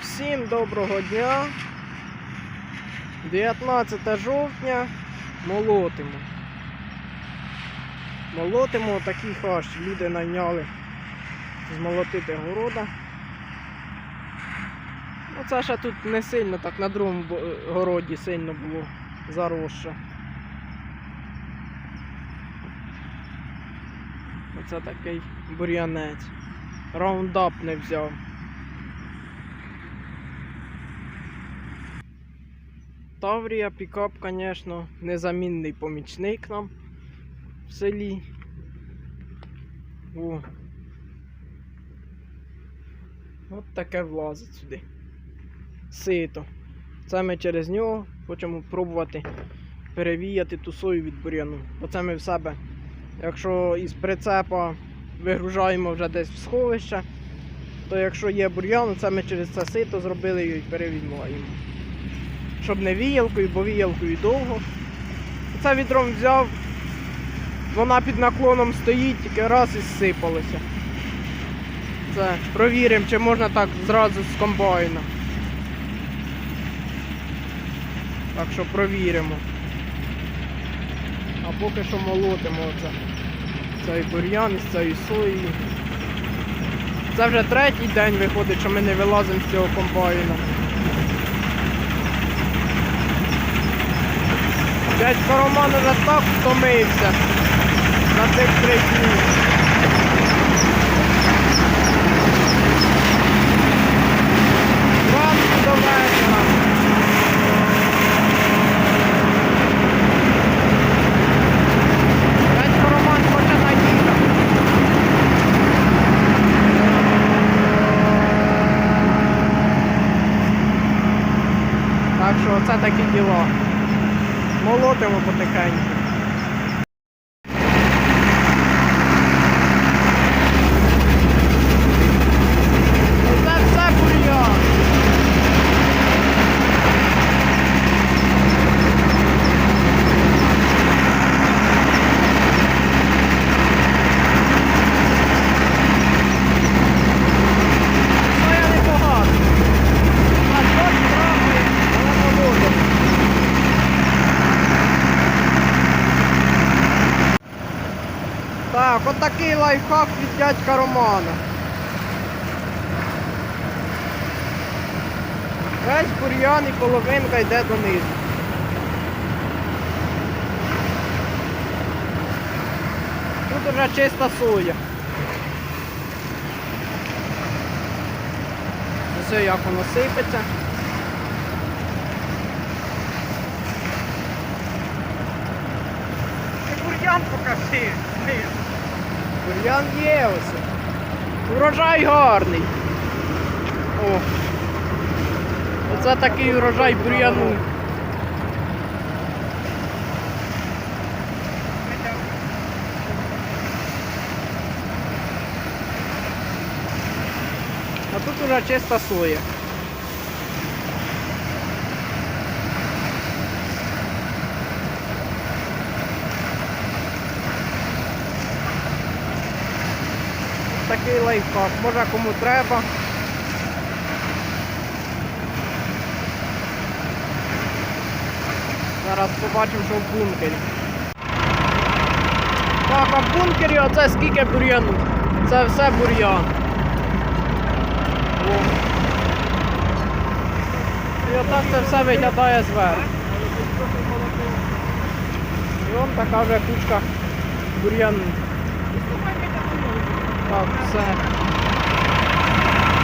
Всім доброго дня. 19 жовтня. Молотимо. Молотимо такий хаш. Люди найняли змолотити города. Ну це ще тут не сильно, так на другому городі сильно було заросше. Оце такий бур'янець. Раундап не взяв. Таврія пікап, звісно, незамінний помічник нам в селі. О. От таке влазить сюди. Сито. Це ми через нього хочемо пробувати перевіяти ту сою від бур'яну. Оце ми в себе, якщо із прицепа вигружаємо вже десь в сховище, то якщо є бур'ян, це ми через це сито зробили і перевіймаємо щоб не віялкою, бо віялкою довго. Це відром взяв, вона під наклоном стоїть, тільки раз і зсипалося. Це провіримо, чи можна так зразу з комбайна. Так що провіримо. А поки що молотимо оце. Цей бур'ян із цією соєю. Це вже третій день виходить, що ми не вилазимо з цього комбайна. Дядько Роман уже так втомився за цих три дні. Зранку до вечора. Дядько Роман хоче. Так що оце такі діла. Молотимо потихеньку. Ну, Це все бур'ян. Соя непогана. А тут трохи, але молодо. Так, от такий лайфхак від дядька Романа. Весь бур'ян і половинка йде донизу. Тут вже чиста соя. Ось як воно сипеться. Ти бур'ян покажи. Бур'ян є ось. Урожай гарний. О. Оце такий урожай бур'яну. А тут уже чиста соя. Такий лайфхак, може кому треба. Зараз побачимо, що в бункері. Так, а в бункері оце скільки бур'яну. Це все бур'ян. І отак це все виглядає зверху. І вон така вже кучка бур'яну. Так, все.